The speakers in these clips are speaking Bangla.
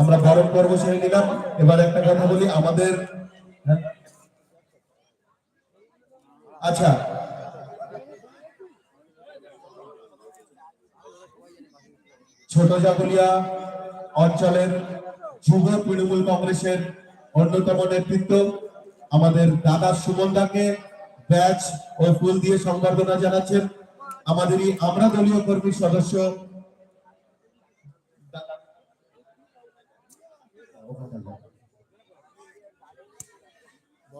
আমরা বরণ পর্ব সেরে নিলাম। এবার একটা কথা বলি আমাদের হ্যাঁ? আচ্ছা। ছোট জাগুলিয়া অঞ্চলের যুব তৃণমূল কংগ্রেসের অন্যতম নেতৃত্ব আমাদের দাদা সুমনদাকে ব্যাচ ও ফুল দিয়ে সংবর্ধনা জানাচ্ছেন। আমাদেরই আমরা দলীয় কর্মীর সদস্য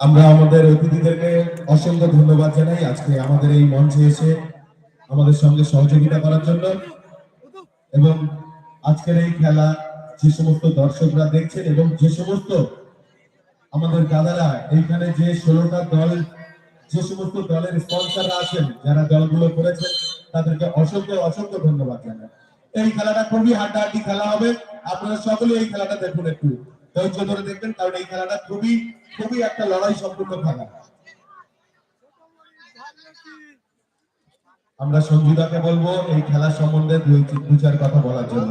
আমরা আমাদের অতিথিদেরকে অসংখ্য ধন্যবাদ জানাই। আজকে আমাদের এই মঞ্চে এসে আমাদের সঙ্গে সহযোগিতা করার জন্য এবং আজকের এই খেলা যে সমস্ত দর্শকরা দেখছেন এবং যে সমস্ত আমাদের দাদারা, এইখানে যে ষোলোটা দল, যে সমস্ত দলের স্পন্সররা আছেন, যারা দলগুলো করেছেন, তাদেরকে অসংখ্য অসংখ্য ধন্যবাদ জানাই। এই খেলাটা খুবই হাড্ডাহাড্ডি খেলা হবে। আপনারা সকলে এই খেলাটা দেখুন একটু। ধৈর্য ধরে দেখবেন, কারণ এই খেলাটা খুবই খুবই একটা লড়াই সম্পূর্ণ খেলা। আমরা সঞ্জুদাকে বলব, এই খেলা সম্বন্ধে দুই চার কথা বলার জন্য।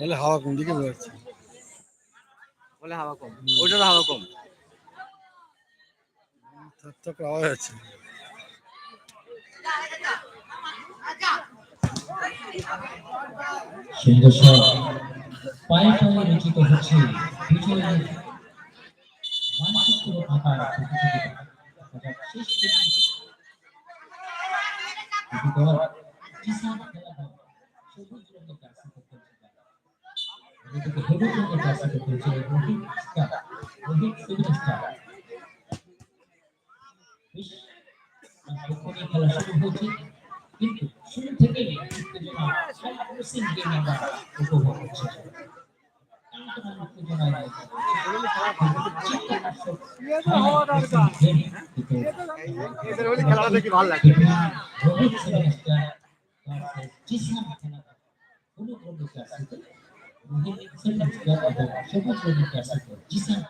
বলে হাওয়া কোন দিকে বেরোচ্ছে? বলে হাওয়া কম। ওইটার হাওয়া কম। থাক আওয়াজ আছে। সুন্দর সব পায়ে পায়ে রচিত হচ্ছে বিজয়ের মানচিত্র আঁকার প্রতিযোগিতা শেষ পর্যন্ত দুটি দল কিষান খেলা দল সবুজ রঙের জার্সিতে খেলছে তারা। অন্যদিকে হলুদ রঙের জার্সিতে খেলছে Rohit star Rohit seven star বেশ তখনই খেলা শুরু হয়েছে কিন্তু শুরু থেকেই উত্তেজনা হাই গেম আমরা উপভোগ করছি খেলাটা দেখি ভালো লাগে রোহিত সেভেনস্টার জিসান খেলাটা হলুদ রঙের জার্সিতে রোহিত সেভেনস্টার এবং সবুজ রঙের জার্সিতে জিসান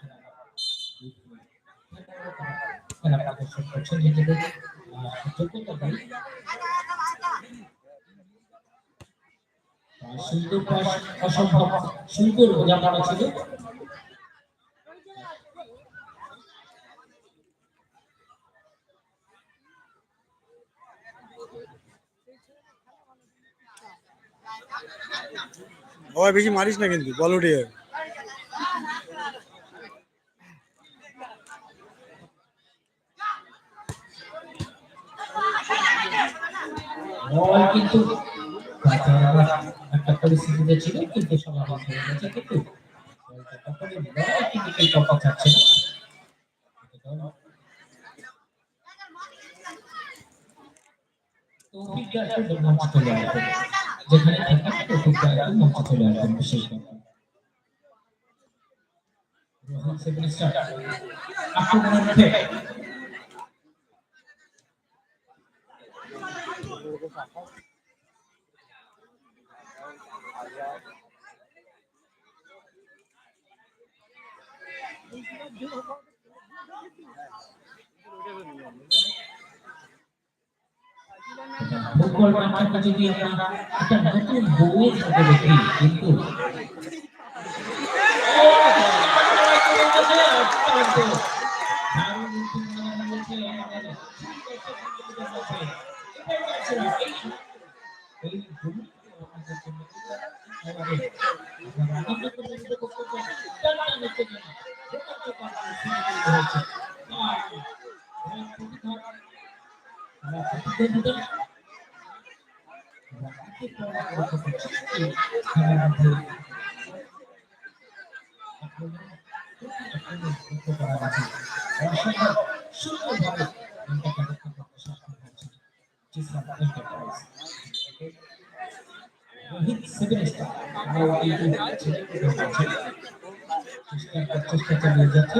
খেলাটা খেলা প্রদর্শন নিজেদের যোগ্যতা দিয়ে সুন্দর অসম্ভব সুন্দর বোঝাপড়া ছিল হাওয়ায় বেশি মারিস না কিন্তু বল ছিল কিন্তু যেখানে একমাত্র খুব জায়গায় মুক্তি চলে আসবেন বিশেষ আক্রমণের মুখে Thank you. মুখে কাছে গিয়ে আমরা একটা নতুন বউয়ের সাথে দেখি কিন্তু চেষ্টা চেষ্টা চালিয়ে যাচ্ছে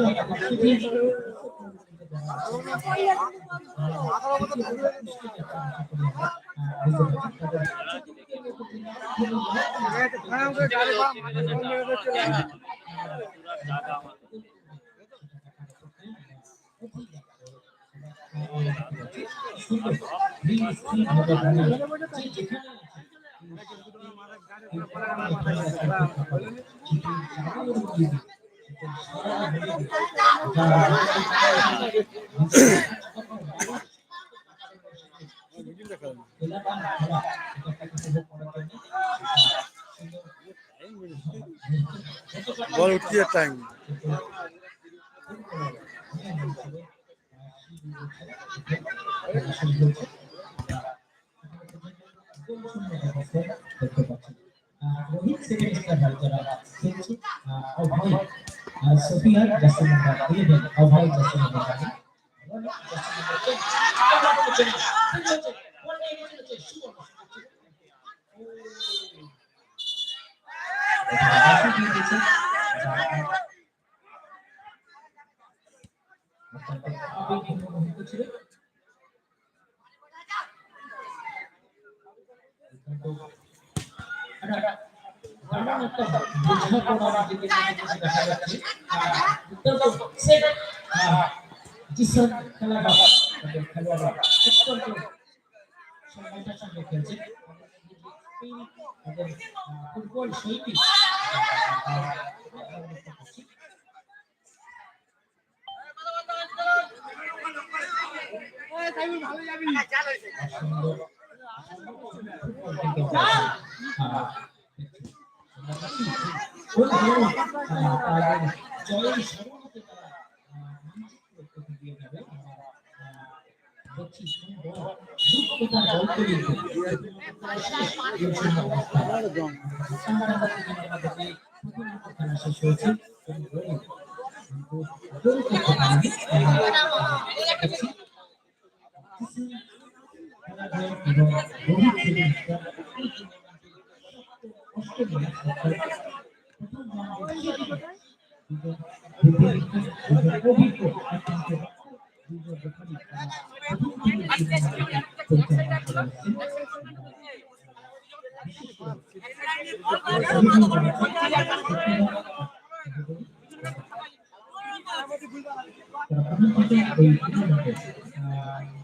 বল উঠতে টাইম রোহিত যারা খেলছে Abhay Sophia Justin Mangala, Abhay Justin Mangala. Football শৈলী দিয়ে যাবে দেখছি সুন্দর রূপকথার গল্প কিন্তু খেলা শেষ হয়েছে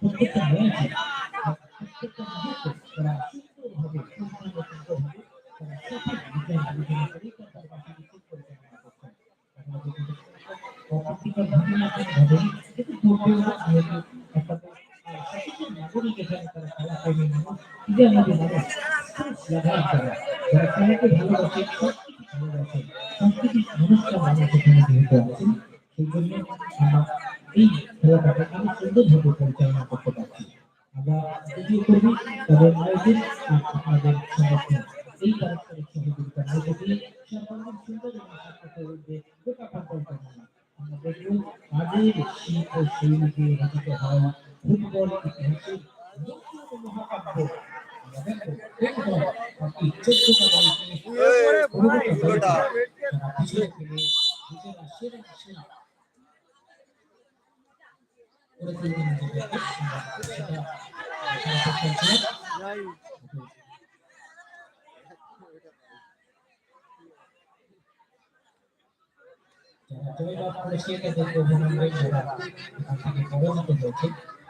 প্রত্যেকটা ম্যাচ প্রত্যেকটা মুহূর্তে তারা সুন্দরভাবে সুন্দরভাবে তারা সঠিক ডিজাইন আলোচনা করে তার পাশাপাশি পরিচালনা করছেন অপ্রীতিকর ঘটনা ঘটে কিন্তু পূর্বেও যেহেতু একটা সচেতন নাগরিক এখানে তারা খেলা কর্মী মানুষ ঈদের মধ্যে মানুষ লাগাই তারা যারা খেলাকে ভালোবাসে সংস্কৃতি ভালোবাসে সংস্কৃতি মানুষরা মানুষ এখানে যেহেতু আছেন সেই জন্য আমরা এই খেলাটাকে আরও সুন্দরভাবে পরিচালনা করতে পারছি আমরা যদিও করি তবে আয়োজন আর আপনাদের সমর্থন এই পারস্পরিক সহযোগিতার মধ্যে দিয়ে সর্বাঙ্গীন সুন্দর এবং সার্থক উঠবে গোটা পরিকল্পনা আমরা দেখব আগের শিল্প শৈলীতে রচিত হওয়া ফুটবল ইতিহাসের নতুন মহাকাব্য আমরা দেখব ফুটবল বাকি চোদ্দটা দলকে অনুগত করে তারা পিছনে ফেলে নিজেরা সেরা সেরা করে তুলবে নিজেদেরকে সেটা সেটা নাই যারা জয়লাভ করেছে তাদেরকে অভিনন্দন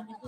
এখান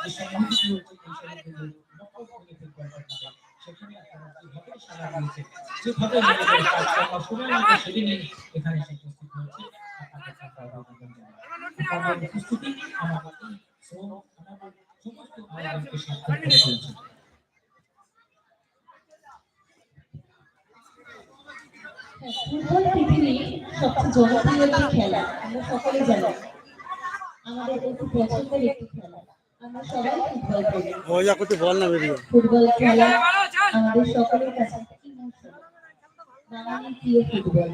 এই সমিতিগুলো নকল করে ফুটবলটা করে সেখানে আপনারা যেভাবে সারা এখানে উপস্থিত হয়েছে আমরা শ্রম সমস্ত আয়োজনকে সার্থক ফুটবল পৃথিবীর সবচেয়ে জনপ্রিয় একটি খেলা। আমরা সকলে জানি আমাদের অতি পছন্দের একটি খেলা। আমরা সবাই ফুটবল করি মজা করতে বল না বেরিয়ে। ফুটবল খেলা আমাদের সকলের কাছে। বাঙালির প্রিয় ফুটবল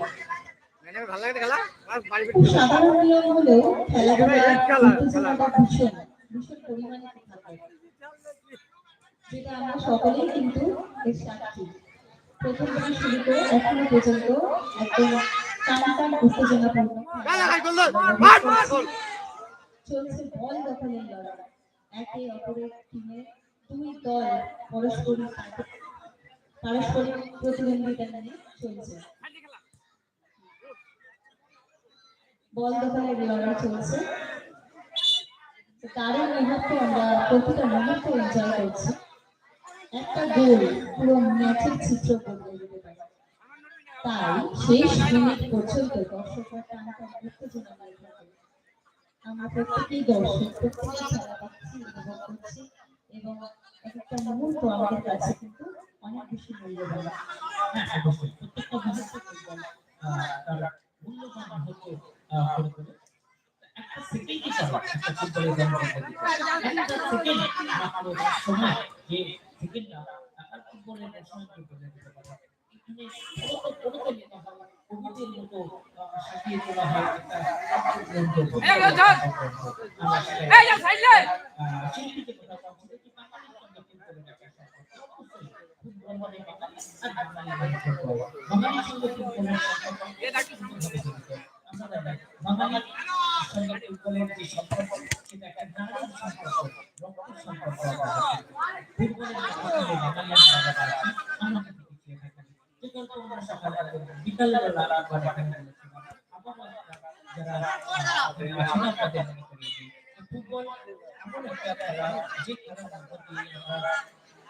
ম্যাডামের ভালো লাগে খেলা? আর বাড়ি খুব সাধারণ নিয়ম হলেও খেলাধুলার উত্তেজনাটা ভীষণ ভীষণ পরিমাণে থাকে যেটা আমরা সকলেই কিন্তু এর সাক্ষী প্রথম থেকে শুরু করে এখনও পর্যন্ত একদম টান টান উত্তেজনাপূর্ণ খেলা খাই গোল মার মার গোল চলছে বল দখলের লড়াই। একে অপরের টিমে দুই দল পারস্পরিক পারস্পরিক প্রতিদ্বন্দ্বিতা নিয়ে চলছে। বল দখলের লড়াই চলছে। তারই মুহূর্তে আমরা প্রতিটা মুহূর্তে এনজয় করছি। একটা গোল পুরো ম্যাচের চিত্র বদলে তাই শেষ মিনিট পর্যন্ত দর্শকরা আমরা প্রত্যেকেই দর্শক, প্রত্যেকেই এবং একটা মুহূর্ত আমাদের কাছে কিন্তু অনেক বেশি মূল্যবান হ্যাঁ অবশ্যই। প্রত্যেকটা মুহূর্তে ফুটবল মূল্যবান আহ, একটা সেকেন্ডই চলে একটা ফুটবলের গল্প সেকেন্ড মাত্র সময় যে সেকেন্ডটা একটা ফুটবলের সময় বলে দিতে পারে এখানে মূলত পড়তে হয় কবিদের মতো সাজিয়ে তোলা হয় একটা শিল্পীদের কথা বলছি দেখি বাঙালির সঙ্গে ফুটবলের একটা সম্পর্ক অবশ্যই ফুটবল মানে বাঙালি আর বাঙালি মানে ফুটবল মনে এমন একটা খেলা যে খেলার মধ্য দিয়ে আমরা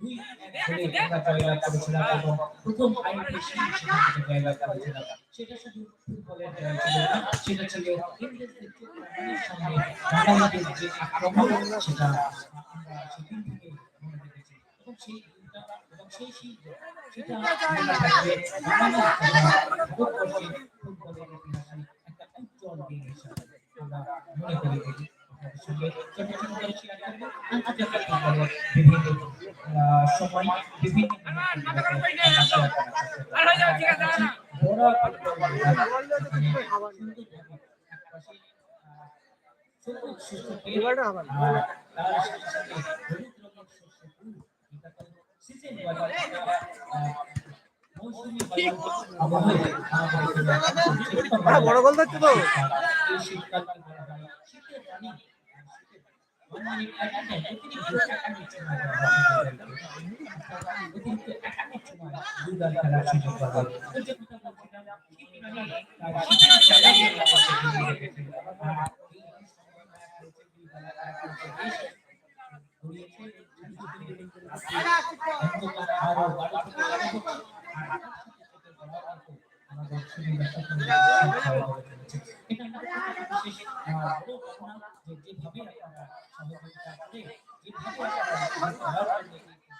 দুই এক গোলে আমরা জয়লাভ করেছিলাম এবং প্রথম সেখান থেকে জয়লাভ করেছিলাম সেটা শুধু ফুটবলের জয় ছিল সেটা ছিল ইংরেজদের সামনে বাঙালিদের যে আক্রমণ সেটা আমরা সেদিন থেকে মনে রেখেছি এবং সেই এবং সেই শিল্প সেটা ভারতবর্ষের ফুটবলের ইতিহাসে একটা উজ্জ্বল দিন হিসাবে আমরা মনে করে থাকি আপনাদের সঙ্গে করে শেয়ার করব আন্তর্জাতিক ফুটবলের বিভিন্ন বড় ফুটবল ময়দান, তো। সুন্দরভাবে সময় দুর্গার সুযোগ পাবে। ওই যে কথা বলছিলাম, শীত রানী, আর শীতের খেলাকে আমাদের এগিয়ে রেখেছে। আর এই সম্ভাবনা রয়েছে দুই বেলা এক হচ্ছে বেশ ঘুরিয়েছে, অন্ধকার আরও বাড়ি থেকে আরও হচ্ছে। আর আকাশ থেকে থেকে বড় অঙ্ক আমাদের সুবিধা সকলে খাওয়া দাওয়া করেছে। এটা আমাদের একটা বিশেষ আহ, বড় পাওনা যে যেভাবে আপনারা সহযোগিতা করে যেভাবে আপনারা এই খেলার জন্য এই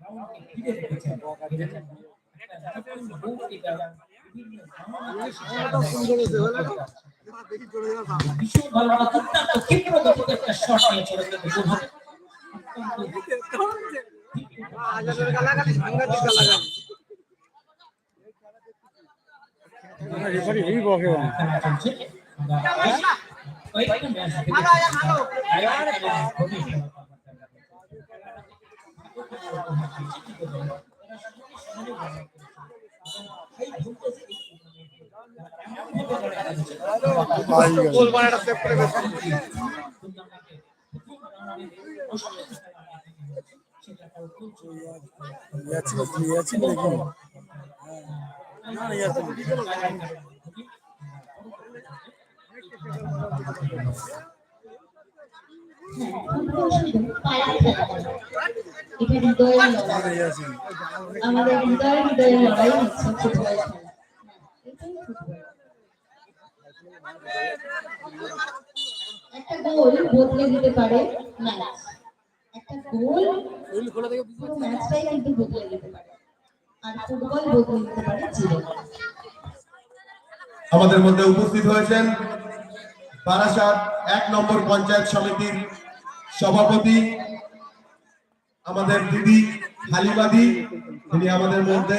গ্রাউন্ডকে ঘিরে রেখেছেন এটা যেন একটা নতুন রূপ এটা বিভিন্ন বাংলাদেশি দেখি চলে যাওয়া ভীষণ ভালো অত্যন্ত ক্ষিপ্র গতিতে একটা শট নিয়ে চলে গেল গালাগালি রেফারি হেভি বকে বাবা। খেলা চলছে আমরা কয়েকটা ম্যাচ দেখে আয়ার এবং ধোনি খেলা গোল বানাটা সেভ করে গেছে ইয়াচিন ইয়াচিন দেখি না না ইয়াচিন ফুটবল শুধু পায়ের খেলা নয়। এটা হৃদয়ের লড়াই আমাদের হৃদয় হৃদয়ের লড়াই ফুটবল। একটা গোল বদলে দিতে পারে একটা গোল ম্যাচটাই কিন্তু বদলে দিতে পারে। আর ফুটবল বদলে দিতে পারে জীবন আমাদের মধ্যে উপস্থিত হয়েছেন বারাসাত এক নম্বর পঞ্চায়েত সমিতির সভাপতি, আমাদের দিদি হালিমাদি তিনি আমাদের মধ্যে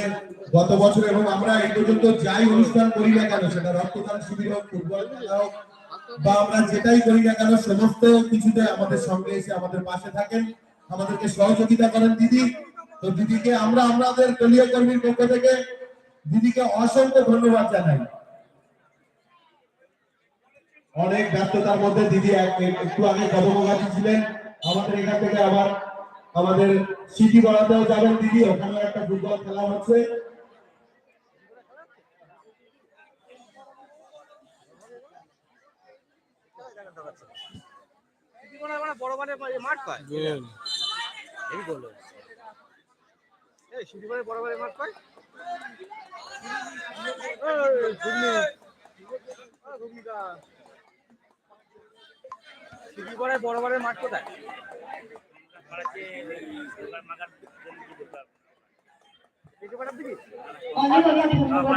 গত বছর এবং আমরা এই পর্যন্ত যাই অনুষ্ঠান করি না কেন, সেটা রক্তদান শিবির হোক, ফুটবল খেলা হোক, বা আমরা যেটাই করি না কেন, সমস্ত কিছুতে আমাদের সঙ্গে এসে আমাদের পাশে থাকেন। আমাদেরকে সহযোগিতা করেন দিদি। তো দিদিকে আমরা আমাদের দলীয় কর্মীর পক্ষ থেকে দিদিকে অসংখ্য ধন্যবাদ জানাই। অনেক ব্যস্ততার মধ্যে দিদি একটু আগে কদমগাছি ছিলেন। আমাদের এখান থেকে আবার আমাদের সিটি বড়াতেও যাবেন দিদি ওখানে একটা ফুটবল খেলা হচ্ছে। মানে মাঠ এই এই মাঠ বড় বড় মাঠ কোথায়? অনেক বড়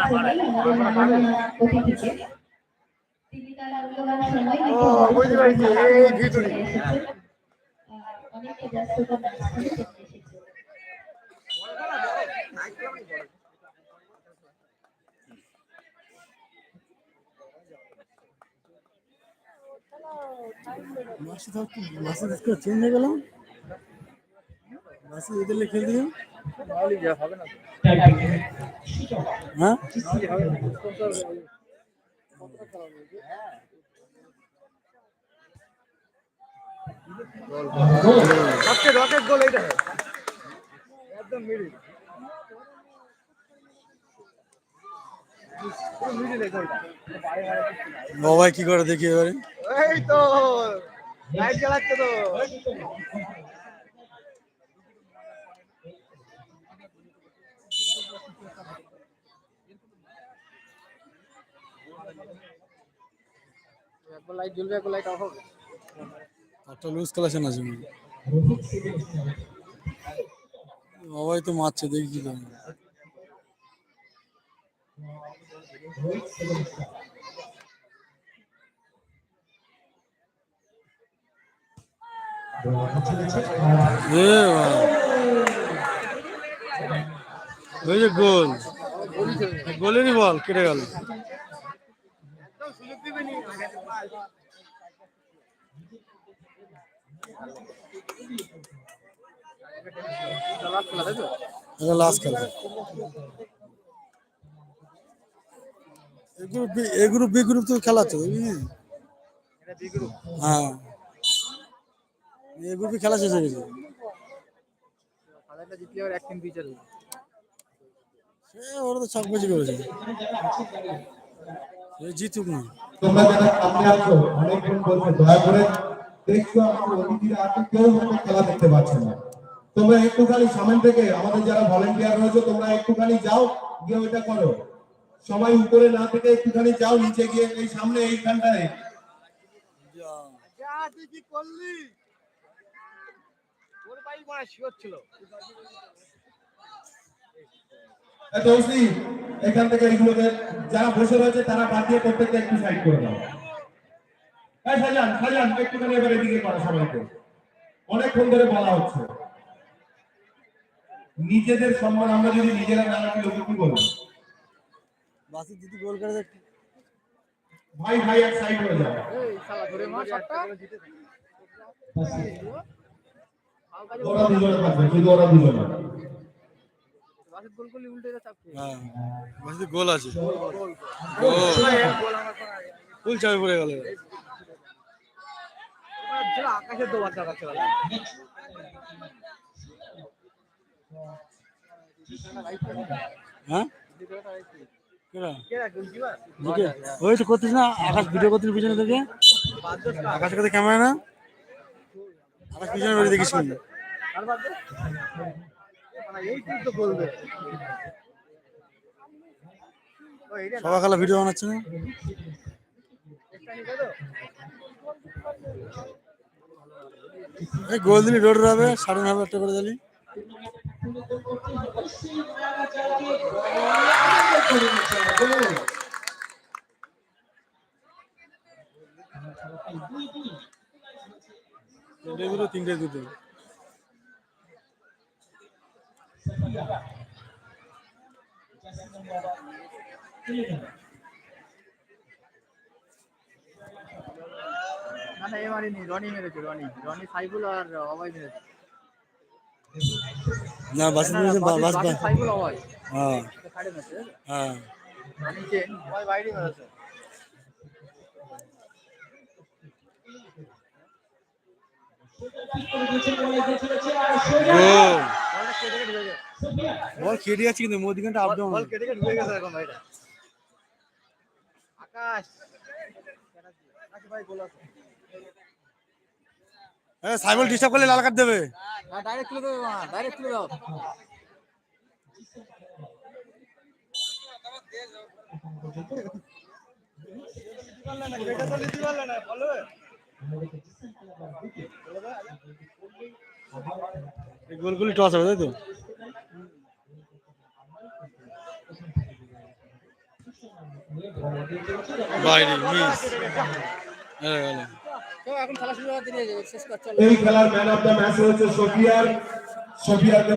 মাসি দেখতে চেঞ্জ হয়ে গেল মাসি এদের লিখে দিও হ্যাঁ? সবচেয়ে রকেট গোল এইটা একদম মিডিল। বাবাই কি করে দেখি এবারে? এই তো লাইট জ্বালাচ্ছে তো। লুজ হয়। তো মারছে দেখি কি করে এ বাবা। ওই যে গোল গোলেরই বল কেটে গেল একদম সুযোগ দিবে নি লাস্ট খেলা A group A group B group তো খেলা তো হ্যাঁ। এ গ্রুপে খেলা শেষ হয়ে গেছে। সে ওরা তো ছক বেশি করেছে জিতুক না। তোমরা যারা সামনে আছো অনেকক্ষণ বলছে, দয়া করে দেখছ, আমাদের অতিথিরা আছে কেউ হয়তো খেলা দেখতে পাচ্ছে না। তোমরা একটুখানি সামনে থেকে, আমাদের যারা ভলেন্টিয়ার রয়েছে, তোমরা একটুখানি যাও, গিয়ে ওইটা করো। সবাই উপরে না থেকে একটুখানি যাও, নিচে গিয়ে এই সামনে এইখানটায়। তুই কি করলি? ওর বাইক মানে শিওর দোষী, এখান থেকে এইগুলোকে যারা বসে রয়েছে তারা বাদ দিয়ে প্রত্যেকটা একটু সাইড করে দাও। এই সাজান সাজান একটুখানি এবার এদিকে করো সবাইকে। অনেকক্ষণ ধরে বলা হচ্ছে। নিজেদের সম্মান আমরা যদি নিজেরা না রাখি লোকে কি বলব? বাসি দিদি গোল করে দেখ ভাই ভাই এক সাইড হয়ে যাও এই শালা ধরে মার শটটা। ওরা দুজনে থাকবে শুধু ওরা দুজনে। বাসের গোল হ্যাঁ গোল আছে। ফুল চাপে পড়ে গেল। দোবার হ্যাঁ? ওই তো করতিস না আকাশ ভিডিও করতিস পিছনে থেকে? আকাশের কাছে ক্যামেরা না? আকাশ পিছনে বেরিয়ে দেখিস খেলা ভিডিও বানাচ্ছে না? এই গোল দিলি রোড হবে সাড়ে নয় হাজার টাকা করে দিলি। তিনটে দুটো তিনটে দুটো। না না এ মারিনি রনি মেরেছে রনি। রনি সাইফুল আর অভয় মেরেছে। না বাস না, বাস বাস বাসে সাইফুল অভয়। হ্যাঁ। হ্যাঁ। নিচে অভয় বাইরে মেরেছে। গোল বল কেটে যাচ্ছে কিন্তু মধ্যখানটা আপ ডাউন বল কেটে কেটে ঢুকে গেছে এখন ভাইটা। আকাশ। আকাশ ভাই গোল আছে হ্যাঁ সাইবল ডিস্টার্ব করলে লাল কার্ড দেবে। হ্যাঁ ডাইরেক্ট তুলে দাও ডাইরেক্ট তুলে দাও। গোলগুলি টস হবে তাই তো বাইরে মিস হ্যাঁ গেল তো এখন খেলা শুরু হওয়ার দেরি হয়ে যাবে শেষ কর মিস এই খেলার ম্যান অফ দ্য ম্যাচ হয়েছে সোফিয়ার। সোফিয়াকে